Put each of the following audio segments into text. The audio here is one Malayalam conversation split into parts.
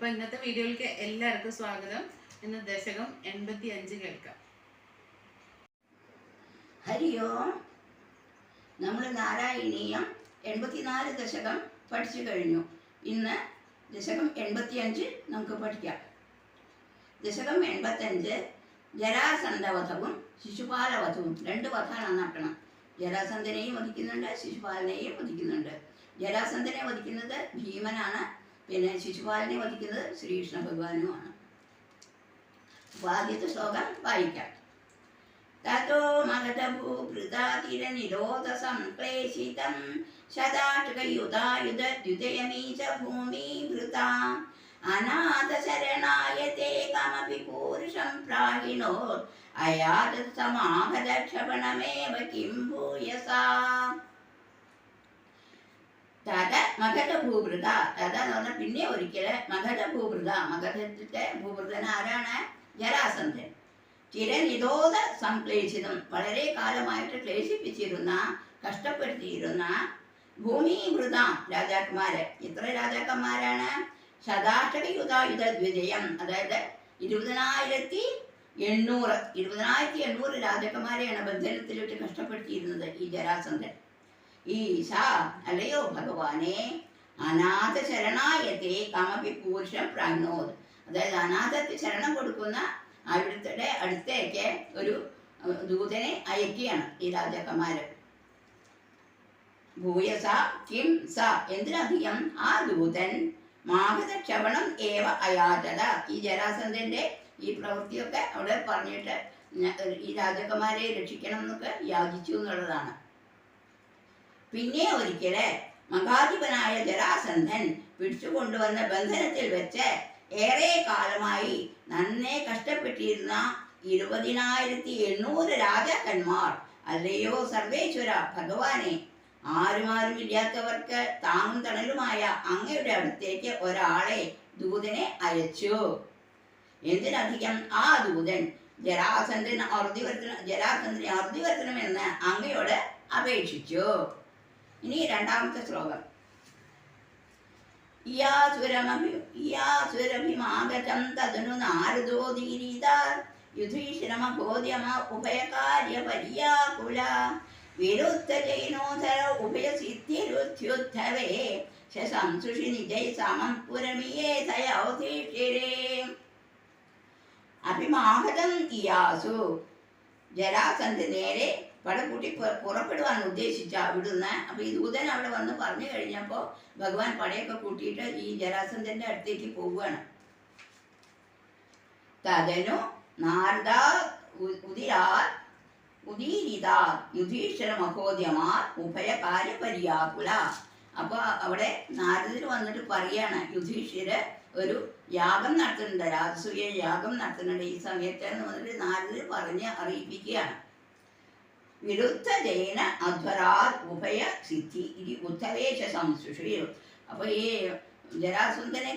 അപ്പൊ ഇന്നത്തെ വീഡിയോയിലേക്ക് എല്ലാവർക്കും സ്വാഗതം. ഇന്ന് ദശകം എൺപത്തി അഞ്ച് കേൾക്കാം. ഹരി ഓം. നമ്മൾ നാരായണീയം എൺപത്തിനാല് ദശകം പഠിച്ചു കഴിഞ്ഞു. ഇന്ന് ദശകം എൺപത്തിയഞ്ച് നമുക്ക് പഠിക്കാം. ദശകം എൺപത്തഞ്ച് ജരാസന്ധവധവും ശിശുപാലവധവും രണ്ട് വധമാണ് നടക്കണം ജരാസന്ധനെയും വധിക്കുന്നുണ്ട് ശിശുപാലനെയും വധിക്കുന്നുണ്ട്. ജരാസന്ധനെ വധിക്കുന്നത് ഭീമനാണ്. പിന്നെ ശിശുപാലനെ വധിക്കുന്നത് ശ്രീകൃഷ്ണ ഭഗവാനുമാണ്. അപ്പോൾ ആദ്യത്തെ ശ്ലോകം വായിക്കാം. തോ മകതഭൂഭൃതാതിര നിരോധ ഭൃതാ അനാഥശരണായ തേ കമപി പൂരുഷം പ്രാഹിണോ അയാത സമാഹത കിം ഭൂയസാ. തത മകത ഭൂഭൃത തത എന്ന് പറഞ്ഞാൽ പിന്നെ ഒരിക്കൽ മകത ഭൂഭൃത മകധത്തിന്റെ ഭൂഭൃതൻ ആരാണ്? ജരാസന്ധൻ. ചിരനിരോധ സംക്ലേശിതം വളരെ കാലമായിട്ട് ക്ലേശിപ്പിച്ചിരുന്ന കഷ്ടപ്പെടുത്തിയിരുന്ന ഭൂമിഭൃത രാജാക്കന്മാര്. ഇത്ര രാജാക്കന്മാരാണ്? ശതാഷ്ടകയുധായുധ ദ്വിജയം അതായത് ഇരുപതിനായിരത്തി എണ്ണൂറ് ഇരുപതിനായിരത്തി എണ്ണൂറ് രാജാക്കന്മാരെയാണ് ബന്ധനത്തിലിട്ട് കഷ്ടപ്പെടുത്തിയിരുന്നത് ഈ ജരാസന്ധൻ. ഈശ അല്ലയോ ഭഗവാനെ? അനാഥ ശരണായത്തെ കമപി പൂരുഷം പ്രാജ്ഞോത് അതായത് അനാഥത്തെ ശരണം കൊടുക്കുന്ന അവിടുത്തെ അടുത്തേക്ക് ഒരു ദൂതനെ അയക്കുകയാണ് ഈ രാജാക്കന്മാര്. ഭൂയസ കിം സ എന്തിനധികം ആ ദൂതൻ മാഗത ക്ഷവണം ഏവ അയാചത. ഈ ജരാസന്ധന്റെ ഈ പ്രവൃത്തിയൊക്കെ അവിടെ പറഞ്ഞിട്ട് ഈ രാജാക്കന്മാരെ രക്ഷിക്കണം എന്നൊക്കെ യാചിച്ചു എന്നുള്ളതാണ്. പിന്നെ ഒരിക്കൽ മഹാധിപനായ ജരാസന്ധൻ പിടിച്ചുകൊണ്ടുവന്ന ബന്ധനത്തിൽ വെച്ച് ഏറെ കാലമായി നന്നേ കഷ്ടപ്പെട്ടിരുന്ന ഇരുപതിനായിരത്തി എണ്ണൂറ് രാജാക്കന്മാർ അല്ലയോ സർവേശ്വര ഭഗവാനെ ആരുമാരും ഇല്ലാത്തവർക്ക് താങ്ങും തണലുമായ അങ്ങയുടെ അടുത്തേക്ക് ഒരാളെ ദൂതനെ അയച്ചു. എന്തിനധികം ആ ദൂതൻ ജരാസന്ധൻ അർദ്ധിവർത്തനം ജരാസന്ധനെ അർദ്ധിവർത്തനം എന്ന് അങ്ങയോട് അപേക്ഷിച്ചു. ഇനി രണ്ടാമത്തെ ശ്ലോകം യാസുരമഭി യാസുരഭിമാഗതം തദനു നാരദോദീരീത യുധീശ്വരമബോധ്യമ ഉഭയകാര്യ പര്യാകുല വിരുദ്ധ ജൈനോധര ഉഭയസിദ്ധിരുത്യുദ്ധവേ ശംസുഷി നിജൈ സമം പുരമിയേ തയോധീഷിരേ അഭിമാഗതം ഇയാസു ജരാസന്ധ നേരെ പടക്കൂട്ടി കൂട്ടി പുറപ്പെടുവാൻ ഉദ്ദേശിച്ച അവിടുന്ന്. അപ്പൊ ഈ ദൂതൻ അവിടെ വന്ന് പറഞ്ഞു കഴിഞ്ഞപ്പോൾ ഭഗവാൻ പടയൊക്കെ കൂട്ടിയിട്ട് ഈ ജരാസന്ധന്റെ അടുത്തേക്ക് പോവുകയാണ്. തദനു നാരദ ഉദിരാ ഉദീരിതാ ഉദീരിത മഹോദയമാർ ഉഭയ ഉഭയകാര്യ പര്യാകുല അപ്പൊ അവിടെ നാരദർ വന്നിട്ട് പറയാണ് യുധീഷ്ഠിര് ഒരു യാഗം നടത്തുന്നുണ്ട് രാജസൂയ യാഗം നടത്തുന്നുണ്ട്. ഈ സമയത്ത് എന്ന് വന്നിട്ട് നാരദർ പറഞ്ഞ് അറിയിപ്പിക്കുകയാണ്. വിരുദ്ധ ജൈന അധ്വരാർ ഉഭയ സിദ്ധി. ഇനി ഉദ്ധവേശ സംശുഷയും അപ്പൊ ഈ ജരാസുന്ദനെ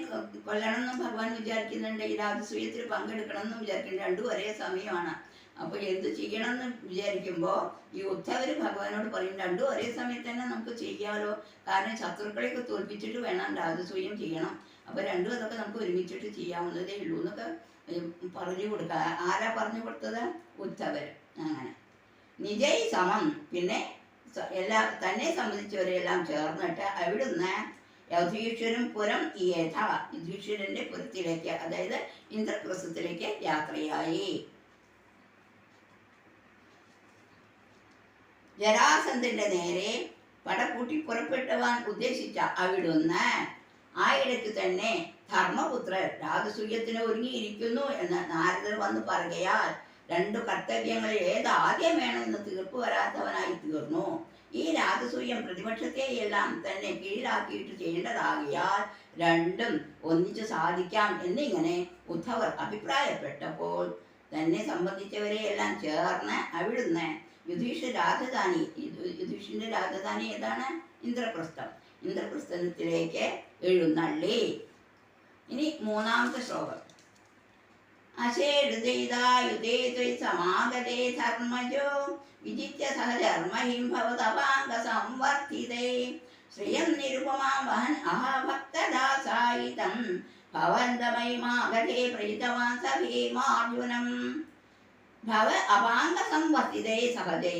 കൊല്ലണമെന്നും ഭഗവാൻ വിചാരിക്കുന്നുണ്ട്. ഈ രാജസൂയത്തിൽ പങ്കെടുക്കണം എന്നും വിചാരിക്കുന്നുണ്ട്. രണ്ടും ഒരേ സമയമാണ്. അപ്പൊ എന്ത് ചെയ്യണമെന്ന് വിചാരിക്കുമ്പോൾ ഈ ഉദ്ധവര് ഭഗവാനോട് പറയും രണ്ടും ഒരേ സമയത്ത് തന്നെ നമുക്ക് ചെയ്യാമല്ലോ കാരണം ശത്രുക്കളെയൊക്കെ തോൽപ്പിച്ചിട്ട് വേണം രാജസൂയം ചെയ്യണം. അപ്പൊ രണ്ടും അതൊക്കെ നമുക്ക് ഒരുമിച്ചിട്ട് ചെയ്യാവുന്നതേ ഉള്ളൂ എന്നൊക്കെ പറഞ്ഞു കൊടുക്കുക ആരാ പറഞ്ഞു കൊടുത്തത്? ഉദ്ധവര്. അങ്ങനെ. നിജയ് സമം പിന്നെ എല്ലാ തന്നെ സംബന്ധിച്ചവരെല്ലാം ചേർന്നിട്ട് അവിടുന്ന് യധീശ്വരം പുരം യേഥ യുധീശ്വരന്റെ പുരത്തിലേക്ക് അതായത് ഇന്ദ്രപ്രസ്ഥത്തിലേക്ക് യാത്രയായി. ജരാസന്ധന്റെ നേരെ പടക്കൂട്ടി പുറപ്പെട്ടുവാൻ ഉദ്ദേശിച്ച അവിടുന്ന് ആയിടയ്ക്ക് തന്നെ ധർമ്മപുത്രൻ രാജസൂയത്തിന് ഒരുങ്ങിയിരിക്കുന്നു എന്ന് നാരദർ വന്ന് പറയുകയാൽ രണ്ടു കർത്തവ്യങ്ങളിൽ ഏത് ആദ്യം വേണമെന്ന് തീർപ്പ് വരാത്തവനായി തീർന്നു. ഈ രാജസൂയം പ്രതിപക്ഷത്തെയെല്ലാം തന്നെ കീഴിലാക്കിയിട്ട് ചെയ്യേണ്ടതാകിയാൽ രണ്ടും ഒന്നിച്ചു സാധിക്കാം എന്നിങ്ങനെ ഉദ്ധവർ അഭിപ്രായപ്പെട്ടപ്പോൾ തന്നെ സംബന്ധിച്ചവരെയെല്ലാം ചേർന്ന് അവിടുന്ന് യുധീഷ രാജധാനി യുധീഷിന്റെ രാജധാനി ഏതാണ്? ഇന്ദ്രപ്രസ്ഥം. ഇന്ദ്രപ്രസ്ഥത്തിലേക്ക് എഴുന്നള്ളി. ഇനി മൂന്നാമത്തെ ശ്ലോകം. അശേടുതൈതായുധേ ത്വയ് സമാഗതേ ധർമ്മജോ വിജിത്യ സഹധർമ്മഹിം ഭവതവാംഗ സംവർദ്ധിതേ ശ്രിയം നിരുപമാം വഹൻ അഹഭക്തദാസായിതം ഭവന്തമൈമാഗതേ പ്രീതവാൻ സ ഭീമാർജുനം ഭവ അപാംഗ സംവർത്തിതേ സഹജേ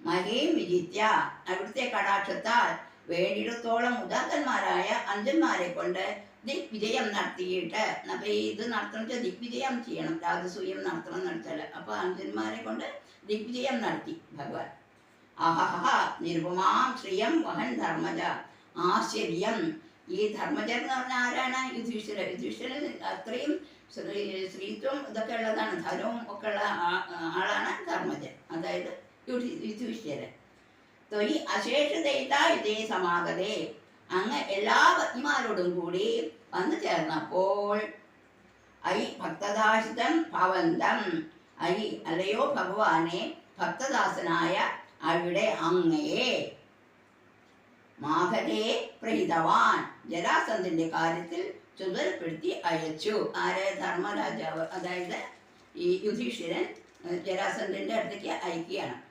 മഹീം വിജിത്യ അവിടുത്തെ കടാക്ഷത്താൽ വേണ്ടിയിടത്തോളം ഉദാത്തന്മാരായ അഞ്ചന്മാരെ കൊണ്ട് ദിഗ്വിജയം നടത്തിയിട്ട്. അപ്പൊ ഇത് നടത്തണം വെച്ചാൽ ദിഗ്വിജയം ചെയ്യണം. രാജസൂയം നടത്തണം എന്ന് അപ്പൊ അഞ്ജന്മാരെ കൊണ്ട് ദിഗ്വിജയം നടത്തി ഭഗവാൻ. അഹഹ നിരുപമാം ശ്രിയം വഹൻ ധർമ്മജ. ആശ്ചര്യം. ഈ ധർമ്മജൻ എന്ന് പറഞ്ഞാൽ ആരാണ്? യുധിഷ്ഠിര. യുധിഷ്ഠിരൻ അത്രയും ശ്രീ സ്ത്രീത്വം ഇതൊക്കെ ഉള്ളതാണ്. ധനവും ഒക്കെ ഉള്ള ആളാണ് ധർമ്മജൻ. അതായത് യുധി യുധിഷ്ഠിരൻ. അശേഷ ദൈതാ ഇതേ സമാഗതേ. അങ്ങ് എല്ലാ പത്നിമാരോടും കൂടി വന്നു ചേർന്നപ്പോൾ ഐ ഭക്തദാസിതം ഭവന്തം. ഐ അല്ലയോ ഭഗവാനെ ഭക്തദാസനായ അവിടെ അങ്ങയെ. മാധവേ പ്രഹിതവാൻ ജരാസന്ധന്റെ കാര്യത്തിൽ ചുമതലപ്പെടുത്തി അയച്ചു. ആരെ? ധർമ്മരാജാവ്. അതായത് ഈ യുധിഷ്ഠിരൻ ജലാസന്ധിന്റെ അടുത്തേക്ക് അയക്കുകയാണ്.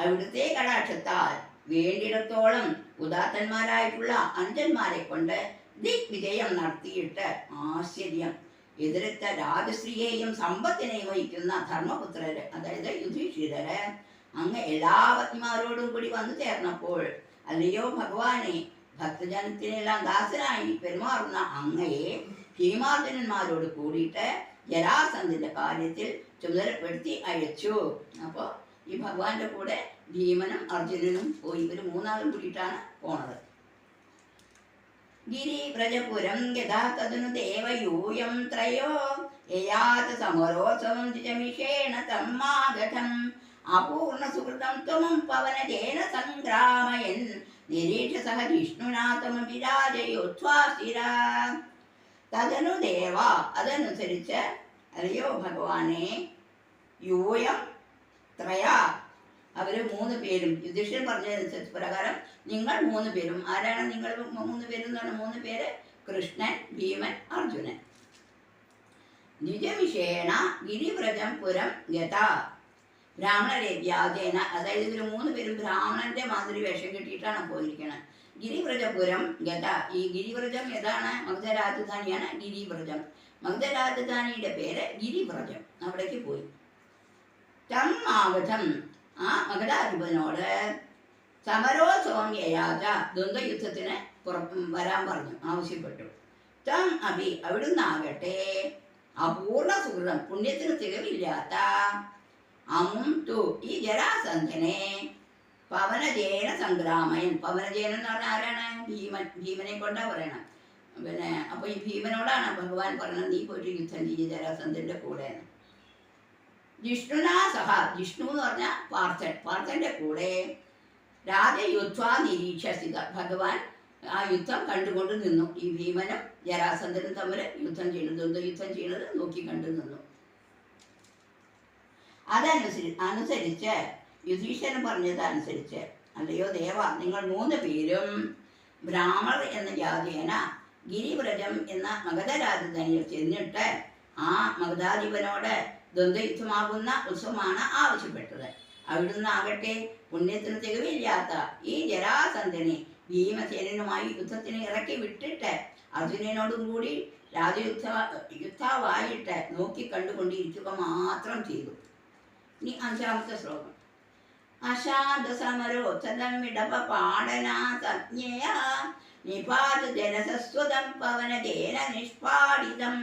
അവിടുത്തെ കടാക്ഷത്താൽ വേണ്ടിയിടത്തോളം ഉദാത്തന്മാരായിട്ടുള്ള അഞ്ചന്മാരെ കൊണ്ട് ദിഗ്വിജയം നടത്തിയിട്ട് ആശ്ചര്യം. എതിർത്ത രാജശ്രീയെയും സമ്പത്തിനെയും വഹിക്കുന്ന ധർമ്മപുത്രര് അതായത് യുധിഷ്ഠിരര് അങ്ങ് എല്ലാ പത്മാരോടും കൂടി വന്നു ചേർന്നപ്പോൾ അല്ലയോ ഭഗവാനെ ഭക്തജനത്തിനെല്ലാം ദാസനായി പെരുമാറുന്ന അങ്ങയെ ഭീമാർജനന്മാരോട് കൂടിയിട്ട് ജരാസന്ധന്റെ കാര്യത്തിൽ ചുമതലപ്പെടുത്തി അയച്ചു. അപ്പോൾ ഈ ഭഗവാന്റെ കൂടെ ഭീമനും അർജുനനും പോയി. ഇവർ മൂന്നാളും കൂടിയിട്ടാണ് പോണത്. ഗിരിവ്രജപുരം യഥാതനു ദേവയൂയം ത്രയോ. യയാത് സമരോത്സവം ദ്വിജമിഷേണ തമ്മാഗതം. അപൂർണ സുഹൃതം ത്വമം പവനജേന സംഗ്രാമയൻ. നിരീക്ഷ സഹ വിഷ്ണുനാഥം വിരാജയോത്വാസ്ഥിര തദനു ദേവ. അതനുസരിച്ച് അറിയോ ഭഗവാനെ? യൂയം ത്രയ. അവർ മൂന്ന് പേരും. യുധിഷ്ഠിരൻ പറഞ്ഞതനുസരിച്ച് പ്രകാരം നിങ്ങൾ മൂന്ന് പേരും. ആരാണ് നിങ്ങൾ മൂന്ന് പേരും എന്ന് പറഞ്ഞ മൂന്ന് പേര്? കൃഷ്ണൻ ഭീമൻ അർജുനൻ. ദ്വിജമിഷേണ ഗിരിവ്രജം പുരം ഗത. ബ്രാഹ്മണരെ വ്യാജേന. അതായത് ഇതിൽ മൂന്ന് പേരും ബ്രാഹ്മണന്റെ മാതിരി വേഷം കെട്ടിയിട്ടാണ് പോയിരിക്കുന്നത് ഗിരിവ്രജപുരം ഗത. ഈ ഗിരിവ്രജം ഏതാണ്? മഗ്ധ രാജധാനിയാണ് ഗിരിവ്രജം. മഗ്ധ രാജധാനിയുടെ പേര് ഗിരിവ്രജം. അവിടേക്ക് പോയി. തം ആ മകടാധിപനോട് സമരോ യയാച ദ്വന്ദ്വയുദ്ധത്തിന് വരാൻ പറഞ്ഞു ആവശ്യപ്പെട്ടു. തം അഭി അവിടുന്ന് ആകട്ടെ അപൂർണ സുഹൃതം പുണ്യത്തിന് തികവില്ലാത്ത അമും തു ഈ ജരാസന്ധനെ പവനജേന സംഗ്രാമയൻ പവനജേന എന്ന് പറഞ്ഞാൽ ആരാണ്? ഭീമൻ ഭീമനെ കൊണ്ടാ പറയണം. പിന്നെ അപ്പൊ ഈ ഭീമനോടാണ് ഭഗവാൻ പറഞ്ഞത് നീ പോയിട്ട് യുദ്ധം ചെയ്യ ജരാസന്ധന്റെ കൂടെ. എന്ന്. ജിഷ്ണുനാ സഹ. ജിഷ്ണു എന്ന് പറഞ്ഞാൽ പാർത്ഥൻ. പാർത്ഥന്റെ കൂടെ രാജയുദ്ധ നിരീക്ഷസിത ഭഗവാൻ ആ യുദ്ധം കണ്ടുകൊണ്ട് നിന്നു. ഈ ഭീമനും ജരാസന്ധനും തമ്മിൽ യുദ്ധം ചെയ്യുന്നത് യുദ്ധം ചെയ്യുന്നത് നോക്കി കണ്ടു നിന്നു. അതനുസരി അനുസരിച്ച് യുധീശ്വരൻ പറഞ്ഞത് അനുസരിച്ച്. അല്ലയോ ദേവ നിങ്ങൾ മൂന്ന് പേരും ബ്രാഹ്മണർ എന്ന ജാതിയേന ഗിരിവ്രജം എന്ന മഗധരാജധാനിയിൽ ചെന്നിട്ട് ആ മഗധാധിപനോട് ദ്വന്ദ്വയുദ്ധമാകുന്ന ഉത്സവമാണ് ആവശ്യപ്പെട്ടത്. അവിടുന്ന് ആകട്ടെ പുണ്യത്തിന് തികവില്ലാത്ത ഈ ജരാസന്ധനെ ഭീമസേനുമായി യുദ്ധത്തിന് ഇറക്കി വിട്ടിട്ട് അർജുനനോടും കൂടി രാജയുദ്ധ യുദ്ധാവായിട്ട് നോക്കി കണ്ടുകൊണ്ടിരിക്കുക മാത്രം ചെയ്തു. ഇനി അഞ്ചാമത്തെ ശ്ലോകം. അശാന്ത സമരോത്സതം വിടപ പാടനാ സജ്ഞയ. നിപാത ജനസസ്വതം നിഷ്പാടിതം.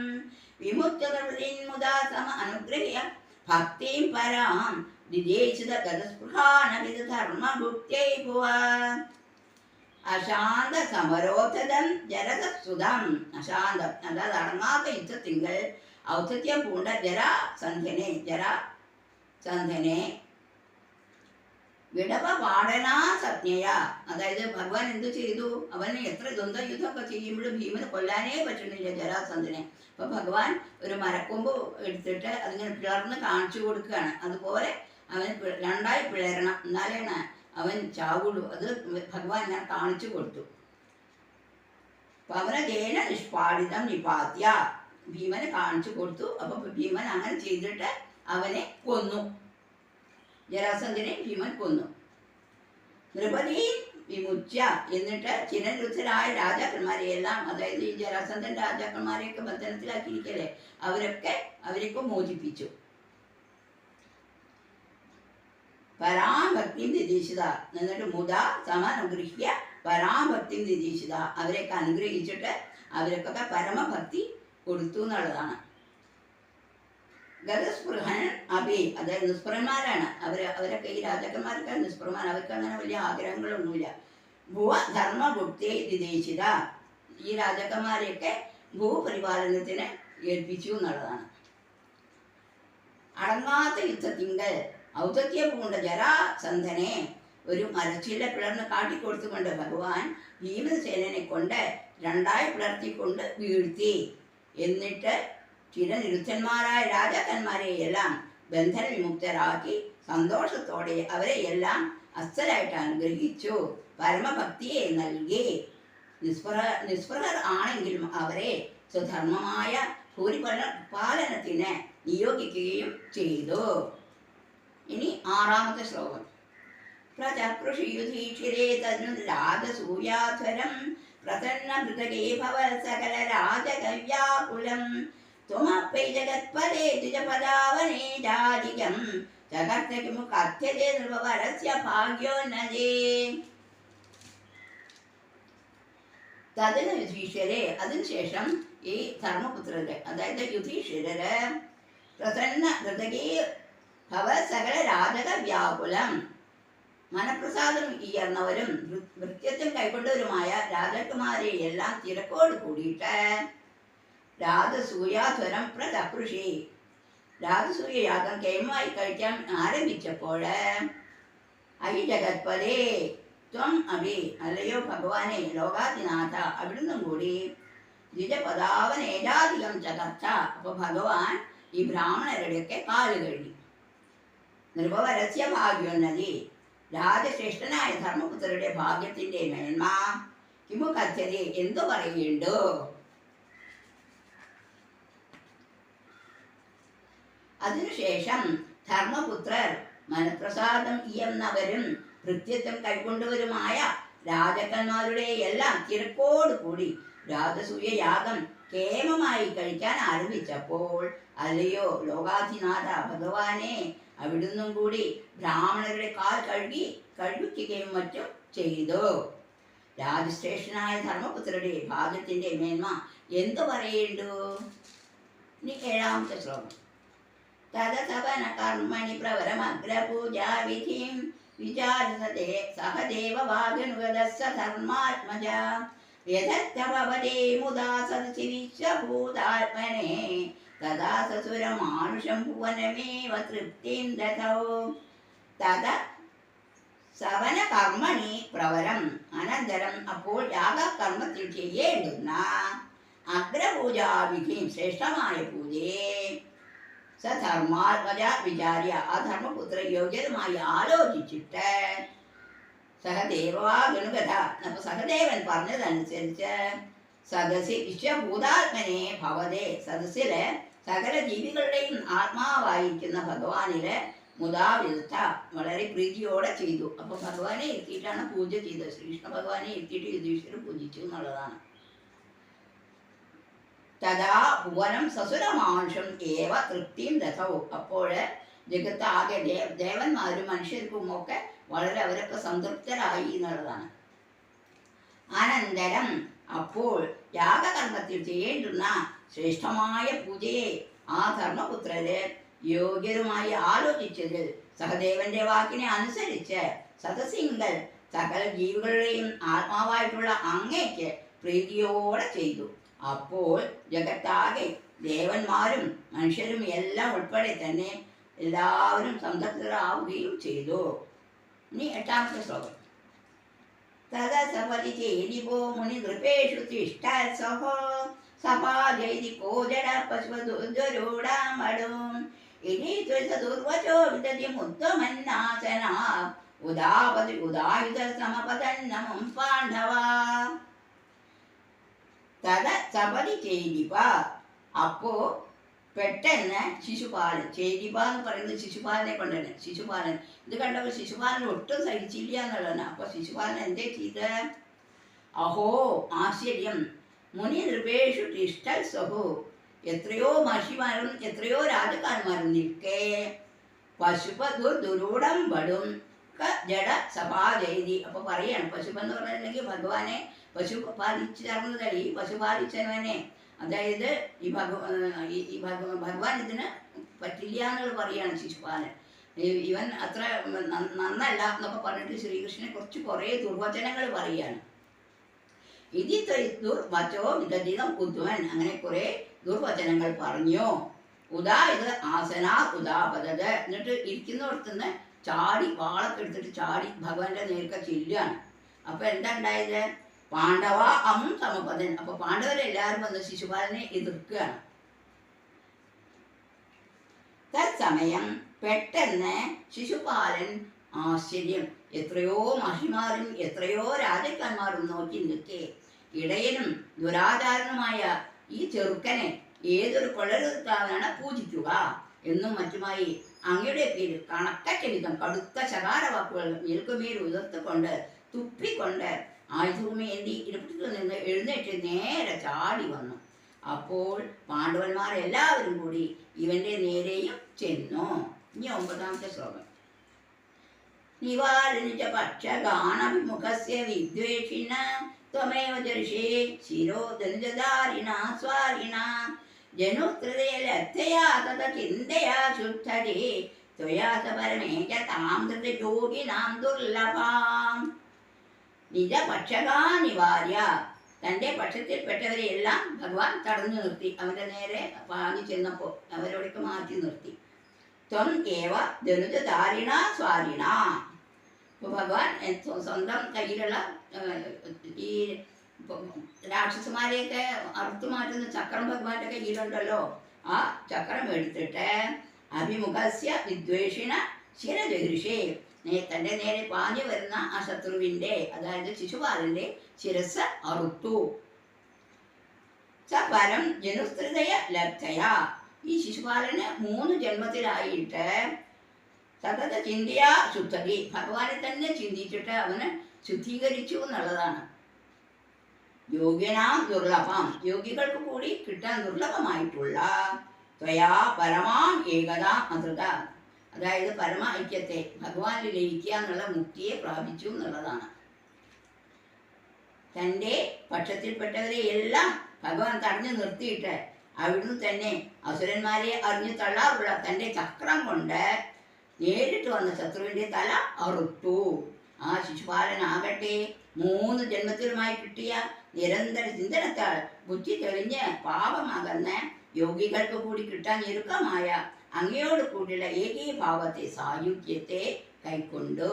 വിമുക്തമുദാ സമ അനുഗ്രഹ്യ ഭക്തിം പരാം. വിദേശിത ഗതസ്പൃഹാനവിധ ധർമ്മഭുക്തൈ ഭുവ അശാന്ത സമരോധതം ജലതസുതം അശാന്തം. അതായത് അടങ്ങാത്ത യുദ്ധത്തിങ്കൽ ഔദ്ധത്യം പൂണ്ട ജരാസന്ധനെ ജരാസന്ധനെ വിടവ പാടനാ സജ്ഞയ അതായത് ഭഗവാൻ എന്ത് ചെയ്തു? അവന് എത്ര ദ്വന്ദ്വ യുദ്ധമൊക്കെ ചെയ്യുമ്പോഴും ഭീമന് കൊല്ലാനേ പറ്റുന്നില്ല ജരാസന്ധനെ. അപ്പൊ ഭഗവാൻ ഒരു മരക്കൊമ്പ് എടുത്തിട്ട് അതിങ്ങനെ പിളർന്ന് കാണിച്ചു കൊടുക്കുകയാണ്. അതുപോലെ അവന് രണ്ടായി പിളരണം. എന്നാലാണ് അവൻ ചാവുള്ളൂ. അത് ഭഗവാൻ ഞാൻ കാണിച്ചു കൊടുത്തു. പവനജേന നിഷ്പാടിതം നിപാത്യ. ഭീമനെ കാണിച്ചു കൊടുത്തു. അപ്പൊ ഭീമൻ അങ്ങനെ ചെയ്തിട്ട് അവനെ കൊന്നു. ജരാസന്ധനെ ഭീമൻ കൊന്നു. നൃപതി വിമുച്ച എന്നിട്ട് ചിരരുദ്ധരായ രാജാക്കന്മാരെ എല്ലാം അതായത് ഈ ജരാസന്ധൻ രാജാക്കന്മാരെയൊക്കെ ബന്ധനത്തിലാക്കിയിരിക്കല്ലേ അവരൊക്കെ അവരെയൊക്കെ മോചിപ്പിച്ചു. പരാഭക്തി നിരീക്ഷിത എന്നിട്ട് മുത സമനുഗ്രഹിക്ക പരാഭക്തി നിരീക്ഷിത. അവരെയൊക്കെ അനുഗ്രഹിച്ചിട്ട് അവർക്കൊക്കെ പരമഭക്തി കൊടുത്തു എന്നുള്ളതാണ്. ഗതസ്പൃഹൻ അഭി അതായത് നിസ്പൃഹന്മാരാണ്. അവർ അവരൊക്കെ ഈ രാജാക്കന്മാരൊക്കെ നിസ്പൃഹന്മാർ അവർക്ക് അങ്ങനെ വലിയ ആഗ്രഹങ്ങളൊന്നുമില്ല. ഭൂവ ധർമ്മഗുപ്തേ വിദേശിത ഈ രാജാക്കന്മാരെയൊക്കെ ഭൂപരിപാലനത്തിന് ഏൽപ്പിച്ചു എന്നുള്ളതാണ്. അടങ്ങാത്ത യുദ്ധത്തിങ്കൽ ഔദത്യ പൂണ്ട ജരാസന്ധനെ ഒരു മരച്ചില്ല പിളർന്ന് കാട്ടിക്കൊടുത്തുകൊണ്ട് ഭഗവാൻ ഭീമസേനനെ കൊണ്ട് രണ്ടായി പിളർത്തിക്കൊണ്ട് വീഴ്ത്തി. എന്നിട്ട് ചിരനിരുദ്ധന്മാരായ രാജാക്കന്മാരെയെല്ലാം ബന്ധന വിമുക്തരാക്കി സന്തോഷത്തോടെ അവരെ എല്ലാം അസ്ഥരായിട്ട് അനുഗ്രഹിച്ചു. പരമഭക്തിയെ നൽകി. നിസ്പൃഹ നിസ്പൃഹർ ആണെങ്കിലും അവരെ സ്വധർമ്മമായ ഭൂരിപല പാലനത്തിന് നിയോഗിക്കുകയും ചെയ്തു. ഇനി ആറാമത്തെ ശ്ലോകം. പ്രചകൃഷി യുധീക്ഷിരേ തന്നു രാജസൂയാധ്വരം പ്രസന്ന മൃതകേ ഭവ സകല രാജകവ്യാകുലം. ജഗത്തകിമു കഥ്യതേ നൃപവരസ്യ ഭാഗ്യോന്നതേ. തതിന് യുധീഷ്വരെ അതിനുശേഷം ഈ ധർമ്മപുത്രര് അതായത് യുധീഷ്വരര് പ്രസന്ന ഹൃദകീ ഭവ സകല രാജക വ്യാകുലം മനപ്രസാദം ഉയർന്നവരും വൃത്യത്വം കൈക്കൊണ്ടവരുമായ രാജകുമാരെ എല്ലാം തിരക്കോട് കൂടിയിട്ട് രാജസൂയാധ്വരം പ്രചകൃഷി രാജസൂയയാഗം യാഗം കേമമായി കഴിക്കാൻ ആരംഭിച്ചപ്പോൾ ഐ ജഗത്പദേ ത്വം അഭി അല്ലയോ ഭഗവാനെ ലോകാതിനാഥ അവിടുന്നും കൂടി ദ്വിജപദാവനേജാധികം ചകർച്ച അപ്പൊ ഭഗവാൻ ഈ ബ്രാഹ്മണരുടെയൊക്കെ കാൽ കഴിഞ്ഞു നൃപവരസ്യ ഭാഗ്യോന്നതി രാജശ്രേഷ്ഠനായ ധർമ്മപുത്രരുടെ ഭാഗ്യത്തിന്റെ മേന്മ കിമു കച്ചതി എന്തു പറയുണ്ടോ അതിനുശേഷം ധർമ്മപുത്രർ മനപ്രസാദം ഇയെന്നവരും ഭൃത്യത്വം കൈക്കൊണ്ടവരുമായ രാജാക്കന്മാരുടെ എല്ലാം തിരക്കോട് കൂടി രാജസൂയ യാഗം കേമമായി കഴിക്കാൻ ആരംഭിച്ചപ്പോൾ അല്ലയോ ലോകാധിനാഥ ഭഗവാനെ അവിടുന്നും കൂടി ബ്രാഹ്മണരുടെ കാൽ കഴുകി കഴിപ്പിക്കുകയും മറ്റും ചെയ്തു. രാജശ്രേഷ്ഠനായ ധർമ്മപുത്രരുടെ ഭാഗ്യത്തിന്റെ മേന്മ എന്തു പറയേണ്ടു? ഇനി ഏഴാമത്തെ ശ്ലോകം. തദസവന കർമ്മണി പ്രവരമഗ്രപൂജാവിധിം വിചാരസതേ സഹദേവ വാഗനുഗതസ്സ ധർമാത്മജ വ്യഥഭവതേ മുദാ സദസി വിശ്വഭൂതാത്മനെ തഥാ സസുരമാനുഷം ഭുവനമേവ തൃപ്തിം ദതൗ തത സവന കർമ്മണി പ്രവരം അനന്തരം അപ്പോൾ യാഗകർമ്മത്തിൽ ചെയ്യേണ്ടുന്ന അഗ്രപൂജാവിധിയും ശ്രേഷ്ഠമായ പൂജയെ സധർമാത്മജ വിചാര്യ ആ ധർമ്മപുത്ര യോഗ്യതമായി ആലോചിച്ചിട്ട് സഹദേവാ ഗണുകഥ അപ്പൊ സഹദേവൻ പറഞ്ഞതനുസരിച്ച് സദസ്സിൽ വിശ്വഭൂതാത്മനെ ഭവതേ. സദസ്സിൽ സകല ജീവികളുടെയും ആത്മാവായിരിക്കുന്ന ഭഗവാനിൽ മുതാവിരുദ്ധ വളരെ പ്രീതിയോടെ ചെയ്തു. അപ്പൊ ഭഗവാനെ എത്തിയിട്ടാണ് പൂജ ചെയ്തത്. ശ്രീകൃഷ്ണ ഭഗവാനെ എത്തിയിട്ട് യുധിഷ്ഠിരൻ പൂജിച്ചു എന്നുള്ളതാണ്. തഥാ ഭുവനം സസുരമാംശം ഏവ തൃപ്തിയും രഥവും. അപ്പോൾ ജഗത്താകെ ദേവ ദേവന്മാരും മനുഷ്യർക്കും ഒക്കെ വളരെ അവരൊക്കെ സംതൃപ്തരായി എന്നുള്ളതാണ്. അനന്തരം അപ്പോൾ യാഗകർമ്മത്തിൽ ചെയ്യേണ്ടുന്ന ശ്രേഷ്ഠമായ പൂജയെ ആ ധർമ്മപുത്രര് യോഗ്യരുമായി ആലോചിച്ചതിൽ സഹദേവന്റെ വാക്കിനെ അനുസരിച്ച് സദസിംഗൽ സകല ജീവികളുടെയും ആത്മാവായിട്ടുള്ള അങ്ങേക്ക് പ്രീതിയോടെ ചെയ്തു. അപ്പോൾ ജഗത്താകെ ദേവന്മാരും മനുഷ്യരും എല്ലാം ഉൾപ്പെടെ തന്നെ എല്ലാവരും സംതൃപ്തരാവുകയും ചെയ്തു. ഇനി എട്ടാമത്തെ ശ്ലോകം. തദസപതി ചേരിപോ മുനി നൃപേഷു തിഷ്ഠസഹോ സപാജൈതി കോജട പശുപദുരുടാമടും ഇനി ത്വസദുർവചോ വിദതി മുദ്ദമന്നാസന ഉദാപതി ഉദായുധ സമപതന്നമും പാണ്ഡവ. തത സപതി ചെയ്തിപ്പ അപ്പോ പെട്ടെന്ന് ശിശുപാലൻ ചേരിബ എന്ന് പറയുന്നത് ശിശുപാലനെ കൊണ്ടുതന്നെ ശിശുപാലൻ. ഇത് കണ്ടപ്പോൾ ശിശുപാലൻ ഒട്ടും സഹിച്ചില്ല എന്നുള്ളതാണ്. അപ്പൊ ശിശുപാലൻ എന്തേ ചെയ്ത്? അഹോ ആശ്ചര്യം. മുനി നൃപേഷു തിഷ്ടൽ സഹു എത്രയോ മഹിമാരും എത്രയോ രാജകാരന്മാരും നിൽക്കേ. പശുപതു ദുരൂഢം പടും ജഡ സഭാ ജയതി. അപ്പൊ പറയാണ് പശുപെന്ന് പറഞ്ഞിട്ടുണ്ടെങ്കിൽ ഭഗവാനെ പശു പാലിച്ചേർന്നതല്ല ഈ പശു പാലിച്ചവനെ. അതായത് ഈ ഭഗവ ഈ- ഭഗ- ഭഗവാൻ ഇതിന് പറ്റില്ല എന്നുള്ളത് പറയാണ് ശിശുപാലൻ. ഇവൻ അത്ര നന്നല്ല എന്നൊക്കെ പറഞ്ഞിട്ട് ശ്രീകൃഷ്ണനെ കുറിച്ച് കുറേ ദുർവചനങ്ങൾ പറയാണ്. ഇതി ദുർവചോ വിദധികം ഉദ്വൻ അങ്ങനെ കുറെ ദുർവചനങ്ങൾ പറഞ്ഞു. ഉദാ ഇത് ആസന ഉദാപതത് എന്നിട്ട് ഇരിക്കുന്നിടത്തുനിന്ന് ചാടി വാളൊക്കെ എടുത്തിട്ട് ചാടി ഭഗവാന്റെ നേരൊക്കെ ചെല്ലുകയാണ് അപ്പൊ എന്താ ഉണ്ടായത്? പാണ്ഡവ അം സമപതൻ അപ്പൊ പാണ്ഡവരെല്ലാരും വന്ന് ശിശുപാലനെ എതിർക്കുകയാണ്. തത്സമയം പെട്ടെന്ന് ശിശുപാലൻ ആശ്ചര്യം. എത്രയോ മഹിമാരും എത്രയോ രാജാക്കന്മാരും നോക്കി നിൽക്കെ. ഇടയനും ദുരാചാരനുമായ ഈ ചെറുക്കനെ ഏതൊരു കൊള്ളരുത്താവനാണ് പൂജിക്കുക എന്നും മറ്റുമായി അങ്ങയുടെ പേരിൽ കണക്കറ്റ വിധം കടുത്ത ശകാര വാക്കുകൾ മേൽക്കുമേൽ ഉയർത്തുകൊണ്ട് തുപ്പിക്കൊണ്ട് ആയുധവുമേന്തി ഇരുപ്പത്തിൽ നിന്ന് എഴുന്നേറ്റ് നേരെ ചാടി വന്നു. അപ്പോൾ പാണ്ഡവന്മാർ എല്ലാവരും കൂടി ഇവന്റെ നേരെയും ചെന്നു. ഇനി ഒമ്പതാമത്തെ ശ്ലോകം. നിവാരണിച്ച പക്ഷഗാണഭിമുഖസ്യ വിദ്വേഷിണ ത്വമേവ ദർശേ ശിരോദന്തധാരിണ സ്വാരിണ. ജനുഹൃദയലബ്ധയാ തത ചിന്തയാ ശുദ്ധരേ പരമേജ താം ധൃതയോഗിനാം ദുർലഭാം. നിജപക്ഷകാ നിവാര്യ പെട്ടവരെ പക്ഷത്തിൽപ്പെട്ടവരെയെല്ലാം ഭഗവാൻ തടഞ്ഞു നിർത്തി. അവരുടെ നേരെ പാഞ്ഞു ചെന്നപ്പോ അവരോടൊക്കെ മാറ്റി നിർത്തി. ത്വം ഏവ ധനുജധാരിണ സ്വാരിണ. ഇപ്പോൾ ഭഗവാൻ സ്വന്തം കയ്യിലുള്ള ഈ രാക്ഷസന്മാരെയൊക്കെ അറുത്തു മാറ്റുന്ന ചക്രം ഭഗവാന്റെ കയ്യിലുണ്ടല്ലോ. ആ ചക്രം എടുത്തിട്ട് അഭിമുഖസ്യ വിദ്വേഷിണ ശിരജഗൃഷേ തന്റെ നേരെ പാഞ്ഞു വരുന്ന ആ ശത്രുവിന്റെ അതായത് ശിശുപാലന്റെ ശിരസ് അറുത്തു. സപരം പരം ജനുസ്ത്രിതയ ലബ്ധയ. ഈ ശിശുപാലന് മൂന്ന് ജന്മത്തിലായിട്ട് സതത ചിന്തയാ ശുദ്ധതി. ഭഗവാനെ തന്നെ ചിന്തിച്ചിട്ട് അവന് ശുദ്ധീകരിച്ചു എന്നുള്ളതാണ്. യോഗ്യനാം ദുർലഭം. യോഗികൾക്ക് കൂടി കിട്ടാൻ ദുർലഭമായിട്ടുള്ള ത്വയാ പരമാം ഏകതാ അധൃത. അതായത് പരമ ഐക്യത്തെ ഭഗവാനിൽ ലയിക്കുക എന്നുള്ള മുക്തിയെ പ്രാപിച്ചു എന്നുള്ളതാണ്. തന്റെ പക്ഷത്തിൽപ്പെട്ടവരെ എല്ലാം ഭഗവാൻ തടഞ്ഞു നിർത്തിയിട്ട് അവിടുന്ന് തന്നെ അസുരന്മാരെ അറിഞ്ഞു തള്ളാറുള്ള തന്റെ ചക്രം കൊണ്ട് നേരിട്ട് വന്ന ശത്രുവിന്റെ തല അറുത്തു. ആ ശിശുപാലനാകട്ടെ മൂന്ന് ജന്മത്തിലുമായി കിട്ടിയ നിരന്തര ചിന്തനത്താൽ ബുദ്ധി തെളിഞ്ഞ് പാപമകന്ന് യോഗികൾക്ക് കൂടി കിട്ടാൻ ഞെരുക്കമായ അങ്ങയോട് കൂടിയുള്ള ഏകീഭാവത്തെ സായുജ്യത്തെ കൈക്കൊണ്ടു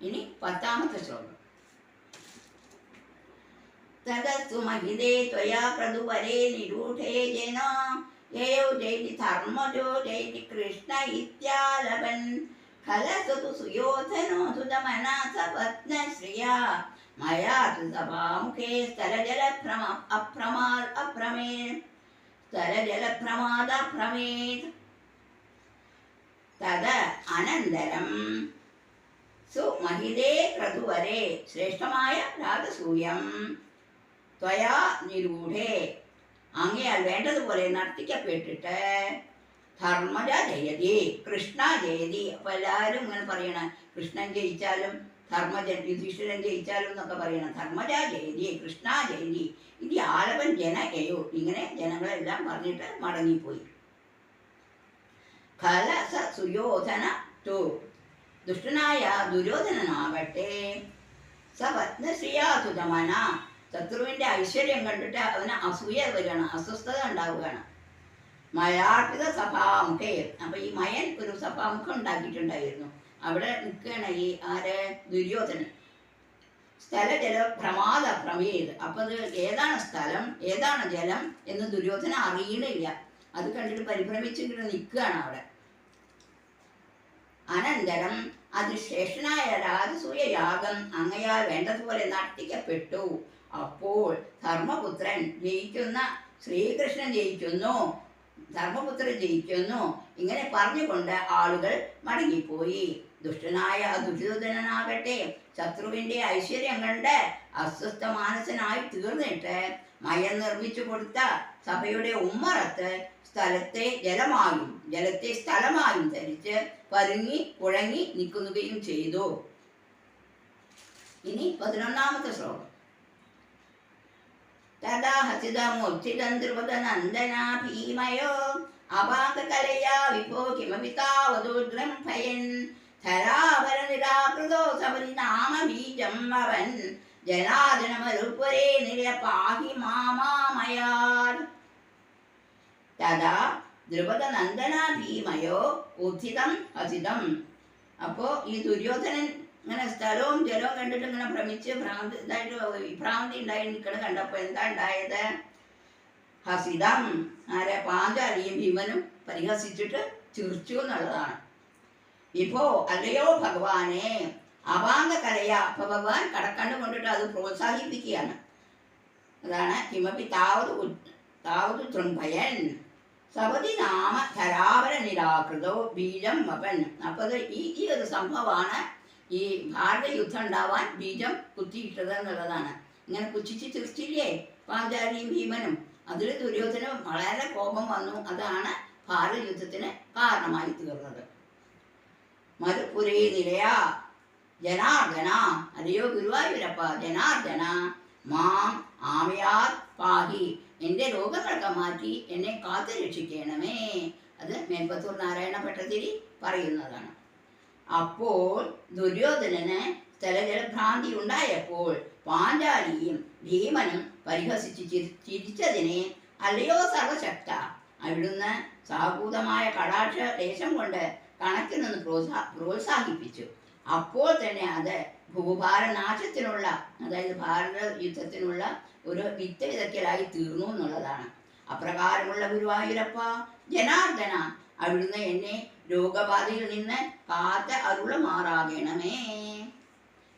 ഇനി പത്താമത്തെ ശ്ലോകം തദസ്തു മഹിതേ ത്വയാ പ്രതുപരേ നിരൂഢേ ജന യയോ ജൈതി ധർമ്മജോ ജൈതി കൃഷ്ണ ഇത്യാലപൻ खलसतु सुयोधनो सुतमनासपत्नश्रिया मया तु सभामुखे स्थलजलभ्रम अप्रमा अप्रमे स्थलजलभ्रमादप्रमेत् തത് അനന്തരം സുമഹിതേ ക്രതുവരെ ശ്രേഷ്ഠമായ രാജസൂയം ത്വയാ നിരൂഢേ അങ്ങയാൽ വേണ്ടതുപോലെ നർത്തിക്കപ്പെട്ടിട്ട് ധർമ്മജ ജയതി കൃഷ്ണ ജയതി അപ്പൊ എല്ലാവരും ഇങ്ങനെ പറയണം കൃഷ്ണൻ ജയിച്ചാലും ധർമ്മജൻ യുധിഷ്ഠിരൻ ജയിച്ചാലും എന്നൊക്കെ പറയണം. ധർമ്മജ ജയതി കൃഷ്ണ ജയതി ഇത് ആലവൻ ജന എയോ ഇങ്ങനെ ജനങ്ങളെല്ലാം പറഞ്ഞിട്ട് മടങ്ങിപ്പോയി. ഖലസ സുയോധന ടു ദുഷ്ടനായ ദുര്യോധനനാകട്ടെ സപത്നശ്രീയാസുതമന ശത്രുവിന്റെ ഐശ്വര്യം കണ്ടിട്ട് അവന് അസൂയ വരികയാണ് അസ്വസ്ഥത ഉണ്ടാവുകയാണ്. മയാർപ്പിത സഭാമുഖേ അപ്പൊ ഈ മയൻ ഒരു സഭാമുഖം ഉണ്ടാക്കിയിട്ടുണ്ടായിരുന്നു. അവിടെ നിൽക്കുകയാണ് ഈ ആര്? ദുര്യോധനൻ. സ്ഥല ജല പ്രമാദ പ്രമേയത് അപ്പൊ അത് ഏതാണ് സ്ഥലം? ഏതാണ് ജലം? എന്ന് ദുര്യോധന അറിയണില്ല. അത് കണ്ടിട്ട് പരിഭ്രമിച്ചെങ്കിലും നിൽക്കുകയാണ് അവിടെ. അനന്തരം അതിശേഷനായ രാജസൂയ യാഗം അങ്ങയാൽ വേണ്ടതുപോലെ നടത്തിക്കപ്പെട്ടു. അപ്പോൾ ധർമ്മപുത്രൻ ജയിക്കുന്ന ശ്രീകൃഷ്ണൻ ജയിക്കുന്നു ധർമ്മപുത്രൻ ജയിക്കുന്നു. ഇങ്ങനെ പറഞ്ഞുകൊണ്ട് ആളുകൾ മടങ്ങിപ്പോയി. ദുഷ്ടനായ ദുര്യോധനനാകട്ടെ. ശത്രുവിന്റെ ഐശ്വര്യം കണ്ട് അസ്വസ്ഥ മാനസനായി തീർന്നിട്ട് മയം നിർമ്മിച്ചു കൊടുത്ത സഭയുടെ ഉമ്മറത്ത് സ്ഥലത്തെ ജലമായും ജലത്തെ സ്ഥലമായും ധരിച്ച് പരുങ്ങി കുഴങ്ങി നിൽക്കുകയും ചെയ്തു. ഇനി പതിനൊന്നാമത്തെ ശ്ലോകം. തഥാ ഹസിതമുച്ചിതം ഭീമയോ അപാകകലയാ വിഭോ കിമപി താവതുദ്രം ഭയൻ ധരാവര സമരി നാമബീജം അവൻ ജനാർദ്ദനമരുപുരേ നില പാഹി മാമാമയാൽ. തഥാ ദ്രുപദനന്ദന ഭീമയോ ഉദ്ധിതം അധിതം അപ്പോ ഈ ദുര്യോധനൻ ഇങ്ങനെ സ്ഥലവും ജലവും കണ്ടിട്ട് ഇങ്ങനെ ഭ്രമിച്ച് ഭ്രാന്തി ഇതായിട്ട് വിഭ്രാന്തി ഉണ്ടായി നിൽക്കണ കണ്ടപ്പോ എന്താ ഉണ്ടായത്? ഹസിതം. ആരെ പാഞ്ചാലിയും ഭീമനും പരിഹസിച്ചിട്ട് ചിർച്ചു എന്നുള്ളതാണ്. ഇപ്പോ അല്ലയോ ഭഗവാനെ? അപാങ്ക കലയ അപ്പൊ ഭഗവാൻ കടക്കണ്ണ് കൊണ്ടിട്ട് അത് പ്രോത്സാഹിപ്പിക്കുകയാണ്. അതാണ് കിമപി താവത് താവത് തൃംഭയൻ. സപതി നാമ ധരാവര നിരാകൃതോ ബീജം വപൻ അപ്പൊ അത് ഈ ഈ ഒരു സംഭവമാണ് ഈ ഭാരത യുദ്ധം ഉണ്ടാവാൻ ബീജം കുത്തിയിട്ടത് എന്നുള്ളതാണ്. ഇങ്ങനെ പുച്ഛിച്ച് ചിരിച്ചില്ലേ? പാഞ്ചാലിയും ഭീമനും. അതിൽ ദുര്യോധനം വളരെ കോപം വന്നു. അതാണ് ഭാരത യുദ്ധത്തിന് കാരണമായി തീർന്നത്. മരുപുരേ നിലയാ. ജനാർദ്ദന അല്ലയോ ഗുരുവായൂരപ്പ? ജനാർദ്ദന മാം ആമയാർ പാഹി. എന്റെ രോഗങ്ങളൊക്കെ മാറ്റി എന്നെ കാത്തു രക്ഷിക്കണമേ. അത് മേൽപ്പത്തൂർ നാരായണ ഭട്ടതിരി പറയുന്നതാണ്. അപ്പോൾ ദുര്യോധനന് സ്ഥലജലഭ്രാന്തി ഉണ്ടായപ്പോൾ പാഞ്ചാലിയും ഭീമനും പരിഹസിച്ച് ചിരി- ചിരിച്ചതിനെ അല്ലയോ സർവശക്ത. അവിടുന്ന് സാഹൂതമായ കടാക്ഷ ദേശം കൊണ്ട് കണക്കിൽ നിന്ന് പ്രോത്സാ പ്രോത്സാഹിപ്പിച്ചു. അപ്പോൾ തന്നെ അത് ഭൂഭാരനാശത്തിനുള്ള അതായത് ഭാരത യുദ്ധത്തിനുള്ള ഒരു വിത്ത് വിതയ്ക്കലായി തീർന്നു എന്നുള്ളതാണ്. അപ്രകാരമുള്ള ഗുരുവായൂരപ്പ ജനാർദ്ദന അവിടുന്ന് എന്നെ രോഗബാധയിൽ നിന്ന് കാത്ത അരുളമാറാകണമേ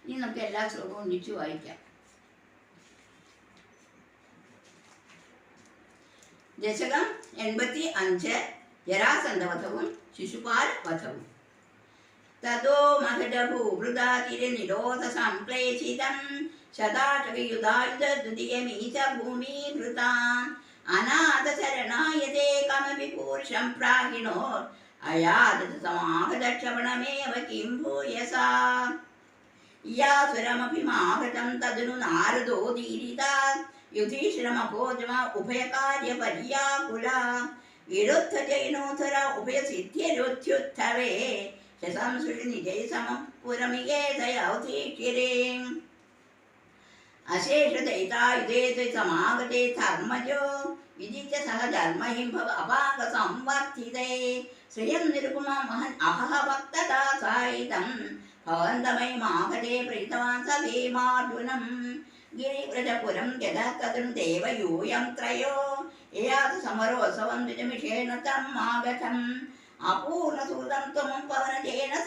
ഇനി നമുക്ക് എല്ലാ ശ്ലോകവും ഒന്നിച്ചു വായിക്കാം. ദശകം എൺപത്തി അഞ്ച് ജരാസന്ധവധവും ശിശുപാല വധവും തതോ മഹടഭൂവൃതാതിരനിരോധ സംക്ലേശിതം ശതാശകയുധായുധദ്വിതീയമീശ ഭൂമീഭൃതാൻ അനാഥശരണായതേ കമപി പൂരുഷം പ്രാഹിണോ അയാദസമാഹതക്ഷപണമേവ കിം ഭൂയസാ യാസുരമപി മാഹൃതം തദനു നാരദോദീരിത യുധീശ്വരമഭോജമ యుధిష్ణమకోజమ ఉభయకార్యపర్యాకుల విరుద్ధజైనోధర ఉభయసిద్ధ్యరుత్యుత్తవే శశంసుడిని జయసమపురమిగే దయావతీక్షిరే అశేషదైతాయుధేతి సమాగతే ధర్మజో విదిత్య సహ ధర్మహింభవ అపాక సంవర్తితే శ్రియం నిరుపుమా మహన్ అహ భక్తదా సాయుధం భవంతమై మాగతే ప్రీతవాన్ స భీమార్జునం गिरिव्रजपुरं यदा तदु त्रयोगम्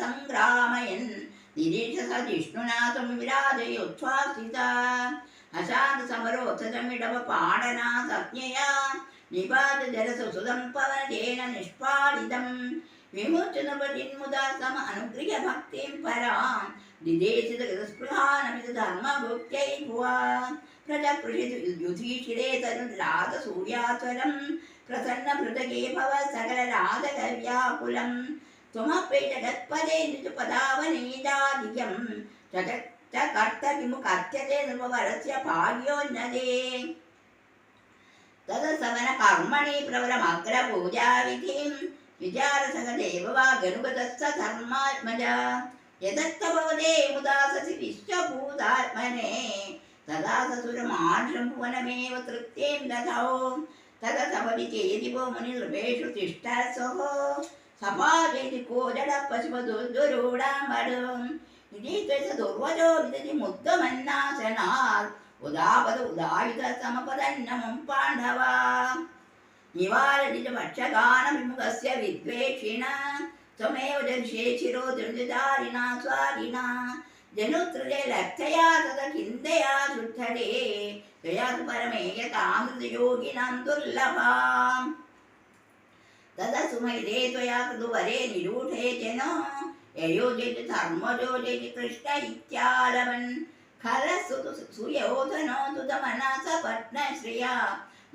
सङ्ग्रामयन् निरीश सिष्णुना तं विराजयोच्छ्वासिता अशात् समरोत्सव पाडना सज्ञया। निपातजलसुषु पवनजेन निष्पालितम् विमोचनपतिन् मुदा सम अनुग्रहभक्तिं परां दिदेशितगतस्पृहानमितधर्मभुक्त्यै भुवा। प्रजकृषितु युधिष्ठिरे तनुरागसूर्यात्वरं प्रसन्नभृतगे भव सकलरागव्याकुलं त्वमपि जगत्पदे निजपदावनीजाधियं च कर्त किमु कथ्यते नृपवरस्य भाग्योन्नदे तदसवनकर्मणि प्रबलमग्रपूजाविधिम्। विचारसहदेव वा गरुबदस्स धर्मात्मजा यतस्तभवदे मुदाससि विश्वभूतात्मने तदा ससुरमाढ्रभुवनमेव कृत्यें दधौ तद सभवि चेदिवो मुनिर्वेषु तिष्ठसोः सपादेति कोजड पशुपदुर्गरूढाम्बडम् इति त्वच दुर्वजो विदति मुद्गमन्नाशनात् उदापद उदायुध समपदन्नमं पाण्डवा निवारजितु विद्वेषिण। त्वमेव जगशेषिरो दृढधारिणा स्वारिणा। जनुत्रजे लक्षया तत किन्दया सुद्धरे त्वया तु परमेयतामृतयोगिनां दुर्लभाम् तदा सुमहिदे त्वया कृतु वरे निरूढे जन। ययोजयति धर्मयोजयति कृष्ण इत्यालवन्। खलु सुयोधनोदमनस पद्मश्रिया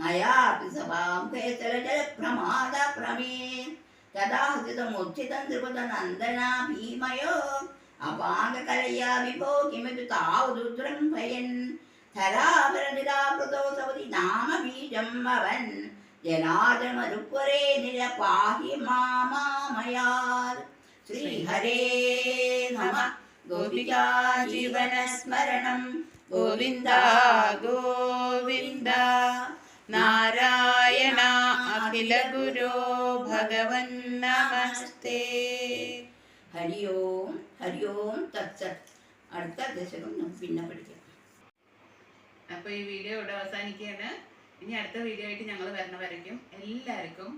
മയാപി സഭാം കേസരജലപ്രമാദ പ്രമേ തഥാഹൃതമുച്ചിതം ത്രിപുതനന്ദന ഭീമയോ അപാകകലയാ വിഭോ കിമപി താവുരുദ്രം ഭയൻ ധരാപരനിരാകൃതോ സവതി നാമബീജം അവൻ ജനാർദ്ദനമരുപ്പുരേ നില പാഹി മാമാമയാൽ ശ്രീഹരേ നമ ഗോപികാ ജീവന സ്മരണം ഗോവിന്ദ ഗോവിന്ദ നാരായണ അഖില ഗുരോ ഭഗവൻ നമസ്തേ. ഹരി ഓം ഹരി ഓം തത്സത് അടുത്ത ദശകം നമുക്ക് പിന്നെ പഠിക്കാം. അപ്പൊ ഈ വീഡിയോ ഇവിടെ അവസാനിക്കുകയാണ്. ഇനി അടുത്ത വീഡിയോ ആയിട്ട് ഞങ്ങൾ വരണ വരയ്ക്കും. എല്ലാവർക്കും